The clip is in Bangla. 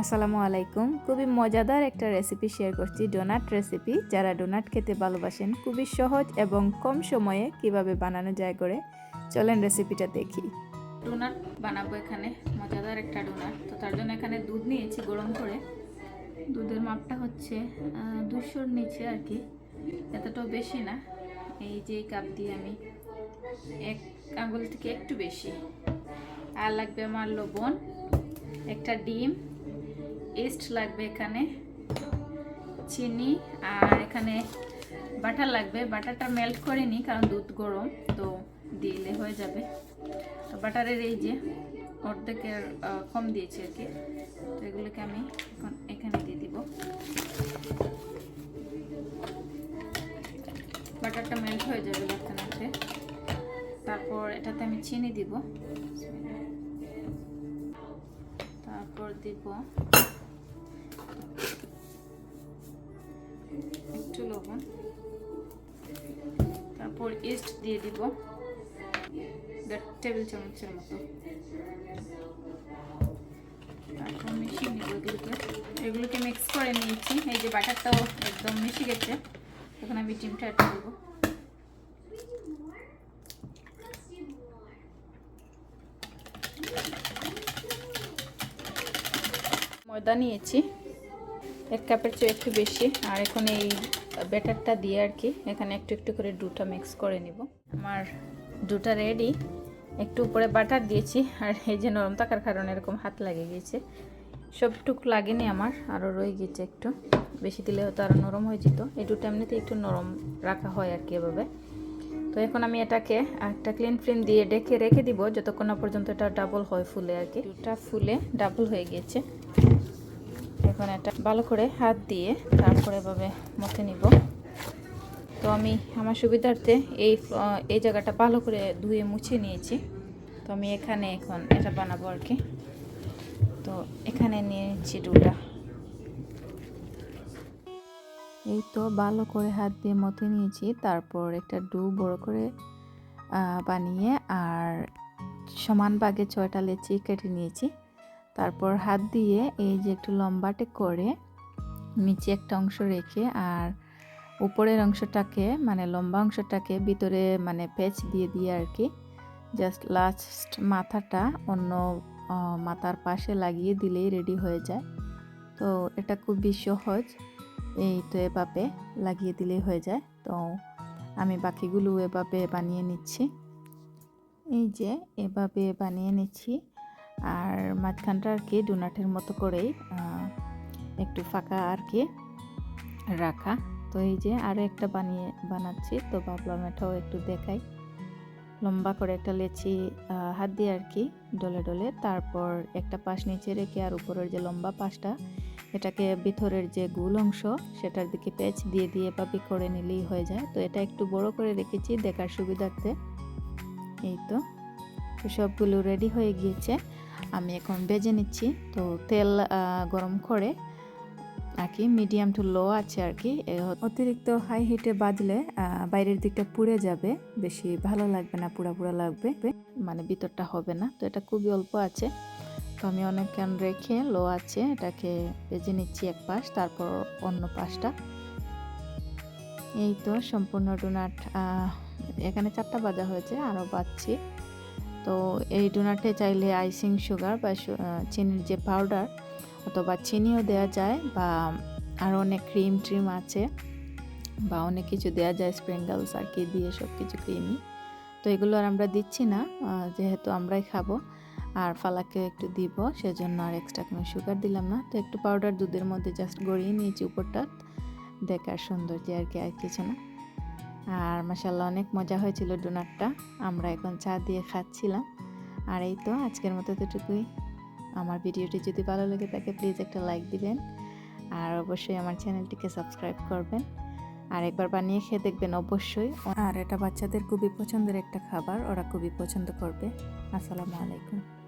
আসসালামু আলাইকুম। খুবই মজাদার একটা রেসিপি শেয়ার করছি ডোনাট রেসিপি যারা ডোনাট খেতে ভালোবাসেন, খুবই সহজ এবং কম সময়ে কীভাবে বানানো যায় করে, চলেন রেসিপিটা দেখি। ডোনাট বানাবো এখানে, মজাদার একটা ডোনাট তো তার জন্য এখানে দুধ নিয়েছি গরম করে। দুধের মাপটা হচ্ছে দুশোর নিচে আর কি। এতটাও বেশি না। এই যে কাপ দিয়ে আমি এক আঙুল থেকে একটু বেশি। আর লাগবে আমার লবণ, একটা ডিম ইস্ট লাগবে এখানে, চিনি, আর এখানে বাটার লাগবে। বাটারটা মেল্ট করে নিই, কারণ দুধ গরম, তো দিলে হয়ে যাবে। তো বাটারের এই যে অর্ধেকের কম দিয়েছি আর কি। তো এগুলোকে আমি এখন এখানে দিয়ে দিব। বাটারটা মেল্ট হয়ে যাবে লাগতে নাড়তে তারপর এটাতে আমি চিনি দিব। তারপর দিব লবণ তারপর ইস্ট দিয়ে দিব। দেড় টেবিল চামচের মতো। তারপর মিশিয়ে নিব এগুলোকে। এগুলোকে মিক্স করে নিয়েছি। এই যে বাটারটাও একদম মিশে গেছে। এখন আমি ডিমটা অ্যাড করব। ময়দা নিয়েছি। এক কাপের চেয়ে একটু বেশি। আর এখন এই ব্যাটারটা দিয়ে আর কি এখানে একটু একটু করে দুটা মিক্স করে নিব। আমার দুটা রেডি একটু উপরে বাটার দিয়েছি, আর এই যে নরম থাকার কারণে এরকম হাত লাগে গিয়েছে। সবটুক লাগেনি আমার আরও রয়ে গেছে একটু। বেশি দিলে হয়তো আরও নরম হয়ে যেত। এই দুটো এমনিতে একটু নরম রাখা হয় আর কি এভাবে। তো এখন আমি এটাকে একটা ক্লিন ফ্লিম দিয়ে ডেকে রেখে দিব, যতক্ষণ না পর্যন্ত এটা ডাবল হয় ফুলে আর কি। দুটা ফুলে ডাবল হয়ে গিয়েছে। এখন এটা ভালো করে হাত দিয়ে তারপরে এভাবে মতে নিব। তো আমি আমার সুবিধার্থে এই এই জায়গাটা ভালো করে ধুয়ে মুছে নিয়েছি। তো আমি এখানে এখন এটা বানাবো আর কি। তো এখানে নিয়ে নিচ্ছি ডুটা। এই তো ভালো করে হাত দিয়ে মতে নিয়েছি। তারপর একটা ডু বড় করে বানিয়ে আর সমান ভাগে ছয়টা লেচি কেটে নিয়েছি। তারপর হাত দিয়ে এই যে একটু লম্বাটে করে নিচে একটা অংশ রেখে আর উপরের অংশটাকে মানে লম্বা অংশটাকে ভিতরে মানে পেচ দিয়ে দিয়ে আর কি জাস্ট লাস্ট মাথাটা অন্য মাথার পাশে লাগিয়ে দিলেই রেডি হয়ে যায়। তো এটা খুবই সহজ, এই তো এভাবে লাগিয়ে দিলেই হয়ে যায়। তো আমি বাকিগুলো এভাবে বানিয়ে নিচ্ছি। এই যে এভাবে বানিয়ে নিচ্ছি। আর মাঝখানটা আর কি ডোনাটের মতো করেই একটু ফাঁকা আর কি রাখা। তো এই যে আরও একটা বানিয়ে বানাচ্ছি, তো ভাবলাম এটাও একটু দেখাই। লম্বা করে একটা লেচি হাত দিয়ে আর কি ডলে ডলে, তারপর একটা পাশ নিচে রেখে আর উপরের যে লম্বা পাশটা, এটাকে ভিতরের যে গুল অংশ, সেটার দিকে পেঁচ দিয়ে দিয়ে এভাবে করে নিলেই হয়ে যায়। তো এটা একটু বড় করে রেখেছি দেখার সুবিধার্থে। এই তো সবগুলো রেডি হয়ে গিয়েছে। আমি এখন বেজে নিচ্ছি। তো তেল গরম করে আর কি মিডিয়াম টু লো আছে আর কি অতিরিক্ত হাই হিটে বাজলে বাইরের দিকটা পুড়ে যাবে, বেশি ভালো লাগবে না, পুরা পুরা লাগবে মানে ভিতরটা হবে না। তো এটা খুবই অল্প আছে। তো আমি অনেকক্ষণ রেখে লো আছে, এটাকে ভেজে নিচ্ছি এক পাশ, তারপর অন্য পাশটা। এই তো সম্পূর্ণ ডোনাট এখানে চারটা বাজা হয়েছে আরও বাজছি। তো এই ডোনাটে চাইলে আইসিং সুগার বা চিনির যে পাউডার অথবা চিনিও দেওয়া যায় বা আরও অনেক ক্রিম ট্রিম আছে বা অনেক কিছু দেওয়া যায় স্প্রিঙ্গলস আর কি দিয়ে সব কিছু ক্রিমি তো এগুলো আর আমরা দিচ্ছি না যেহেতু আমরাই খাব। আর ফালাকে একটু দিব, সেজন্য আর এক্সট্রা কোনো সুগার দিলাম না। তো একটু পাউডার দুধের মধ্যে জাস্ট গড়িয়ে নিয়েছি উপরটা। দেখার সৌন্দর্য আর কি, আর কিছু না। আর মাসাল্লাহ অনেক মজা হয়েছিল ডোনাটটা। আমরা এখন চা দিয়ে খাচ্ছিলাম। আর এই তো আজকের মতো এতটুকুই। আমার ভিডিওটি যদি ভালো লেগে থাকে প্লিজ একটা লাইক দিবেন। আর অবশ্যই আমার চ্যানেলটিকে সাবস্ক্রাইব করবেন। আর একবার বানিয়ে খেয়ে দেখবেন অবশ্যই। আর এটা বাচ্চাদের খুবই পছন্দের একটা খাবার, ওরা খুবই পছন্দ করবে। আসসালামু আলাইকুম।